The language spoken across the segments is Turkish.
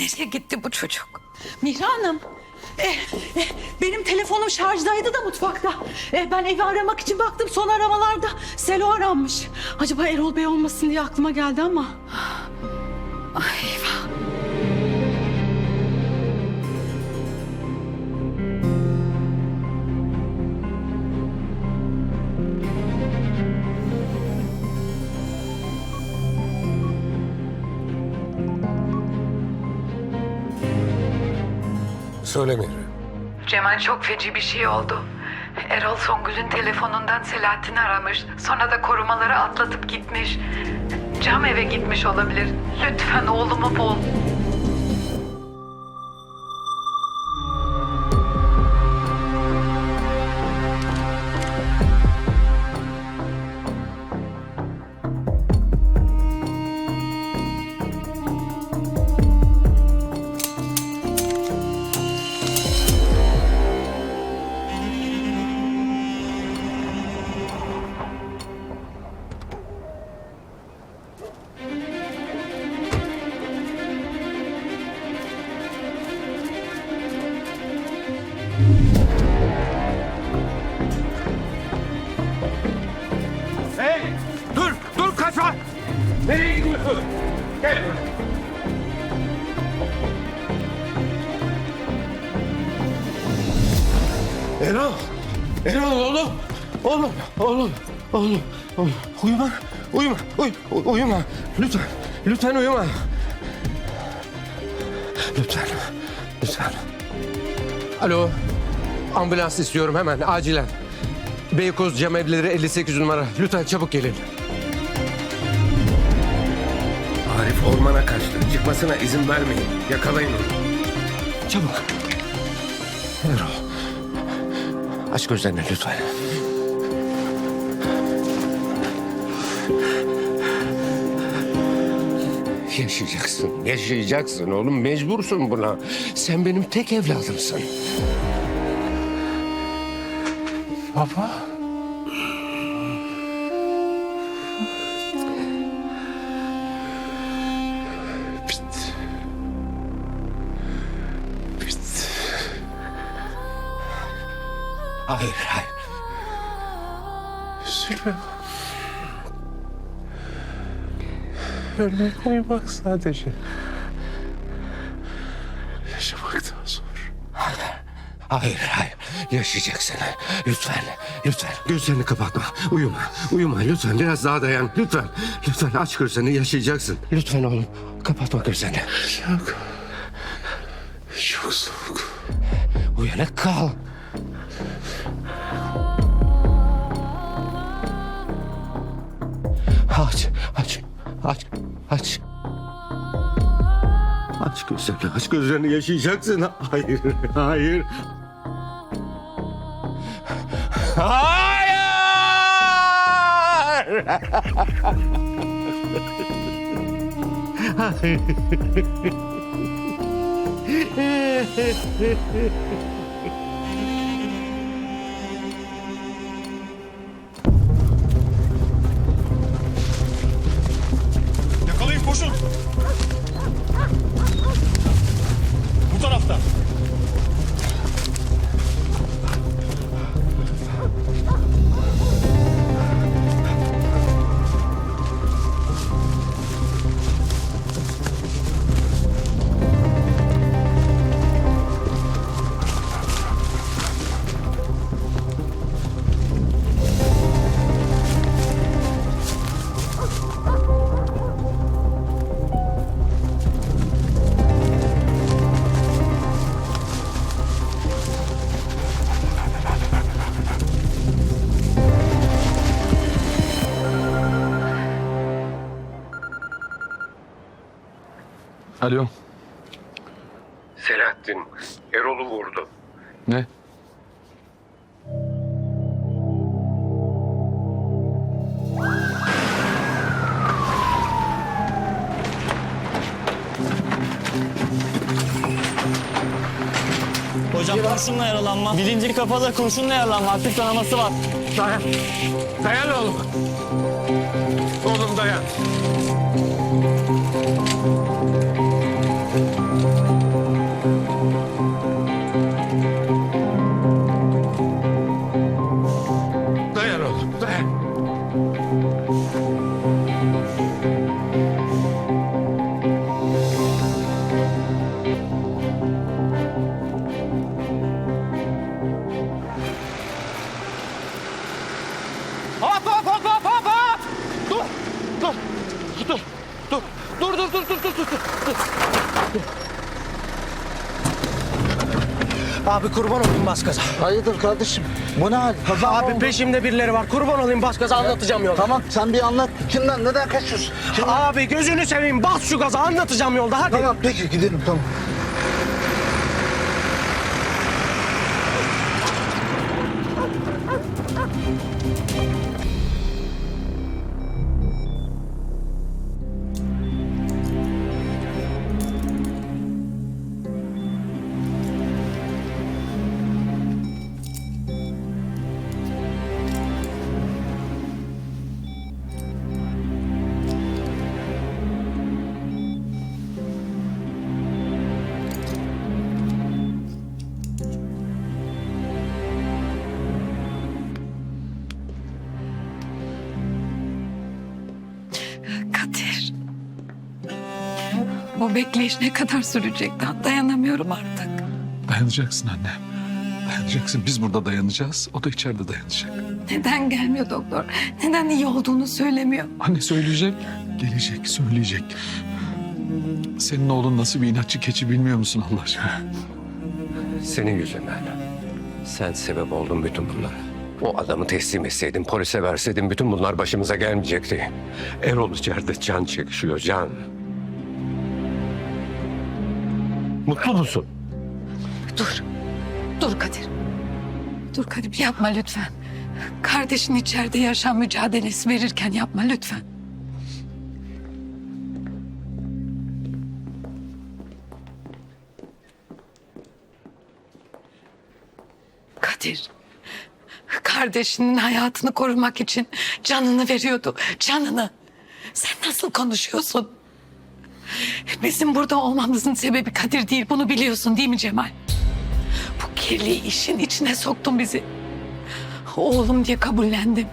Nereye gitti bu çocuk? Mihra Hanım. eh, eh, benim telefonum şarjdaydı da mutfakta. Eh, ben evi aramak için baktım son aramalarda Selo aranmış. Acaba Erol Bey olmasın diye aklıma geldi ama. Ay Söyle. Cemal çok feci bir şey oldu. Erol Songül'ün telefonundan Selahattin aramış. Sonra da korumaları atlatıp gitmiş. Cam eve gitmiş olabilir. Lütfen oğlumu bul. Nereye gidiyorsun? Gel buraya. Erol! Erol oğlum! Oğlum! Oğlum! Oğlum! Oğlum! Uyuma! Uyuma! Uy, uyuma! Lütfen! Lütfen uyuma! Lütfen! Lütfen! Alo! Ambulans istiyorum hemen acilen. Beykoz Cam Evleri 58 numara. Lütfen çabuk gelin. Arif ormana kaçtı. Çıkmasına izin vermeyin. Yakalayın onu. Çabuk. Erol. Aç gözlerini lütfen. Yaşayacaksın, yaşayacaksın oğlum. Mecbursun buna. Sen benim tek evladımsın. Baba. Hayır, hayır. Üzülme. Ölmek uyumak sadece. Yaşamaktan zor. Hayır, hayır. Yaşayacaksın. Lütfen, lütfen. Gözlerini kapatma. Uyuma, uyuma. Lütfen biraz daha dayan. Lütfen, lütfen aç gözlerini yaşayacaksın. Lütfen oğlum, kapatma gözlerini. Yok. Çok soğuk. Uyanık kal. Aç, aç, aç, aç. Aç gözlerini, aç gözlerini yaşayacaksın. Hayır, hayır. Hayır! Yakalayın Alo. Selahattin Erol'u vurdu. Ne? Hocam kurşunla yaralanma. Bilincili kafada kurşunla yaralanma. Aktif kanaması var. Dayan. Dayan oğlum. Oğlum dayan. Thank you. Abi kurban olayım bas gaza. Hayırdır kardeşim? Bu ne hal? Abi oldu? peşimde birileri var. Kurban olayım bas gaza anlatacağım yolda. Tamam sen bir anlat. Kimden neden kaçıyorsun? Kim? Abi gözünü seveyim bas şu gaza anlatacağım yolda hadi. Tamam peki gidelim tamam. Bu bekleyiş ne kadar sürecek? Ben dayanamıyorum artık. Dayanacaksın anne. Dayanacaksın. Biz burada dayanacağız. O da içeride dayanacak. Neden gelmiyor doktor? Neden iyi olduğunu söylemiyor? Anne söyleyecek. Gelecek, söyleyecek. Senin oğlun nasıl bir inatçı keçi bilmiyor musun Allah aşkına? Senin yüzünden. Sen sebep oldun bütün bunlara. O adamı teslim etseydin, polise verseydin bütün bunlar başımıza gelmeyecekti. Erol içeride can çekişiyor, can. Mutlu musun? Dur. Dur Kadir. Dur Kadir yapma lütfen. Kardeşin içeride yaşam mücadelesi verirken yapma lütfen. Kadir. Kardeşinin hayatını korumak için canını veriyordu. Canını. Sen nasıl konuşuyorsun? Bizim burada olmamızın sebebi Kadir değil. Bunu biliyorsun değil mi Cemal? Bu kirli işin içine soktun bizi. Oğlum diye kabullendim.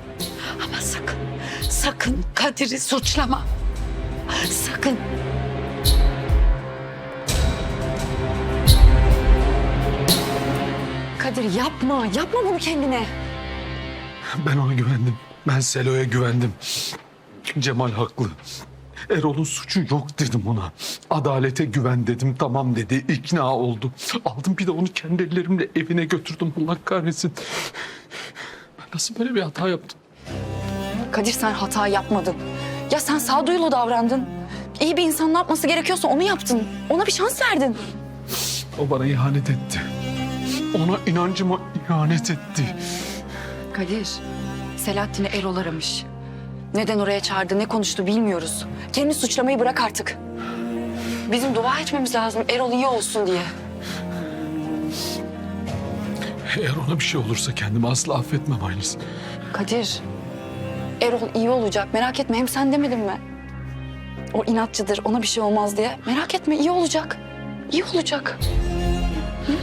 Ama sakın, sakın Kadir'i suçlama. Sakın. Kadir yapma, yapma bunu kendine. Ben ona güvendim. Ben Selo'ya güvendim. Cemal haklı. Erol'un suçu yok dedim ona. Adalete güven dedim. Tamam dedi. İkna oldu. Aldım bir de onu kendi ellerimle evine götürdüm. Allah kahretsin. Ben nasıl böyle bir hata yaptım? Kadir sen hata yapmadın. Ya sen sağduyulu davrandın. İyi bir insan ne yapması gerekiyorsa onu yaptın. Ona bir şans verdin. O bana ihanet etti. Ona inancıma ihanet etti. Kadir, Selahattin'i Erol aramış. Neden oraya çağırdı, ne konuştu bilmiyoruz. Kendi suçlamayı bırak artık. Bizim dua etmemiz lazım Erol iyi olsun diye. Eğer ona bir şey olursa kendimi asla affetmem Ayniz. Kadir, Erol iyi olacak merak etme hem sen demedin mi? O inatçıdır ona bir şey olmaz diye. Merak etme iyi olacak. İyi olacak. Hı?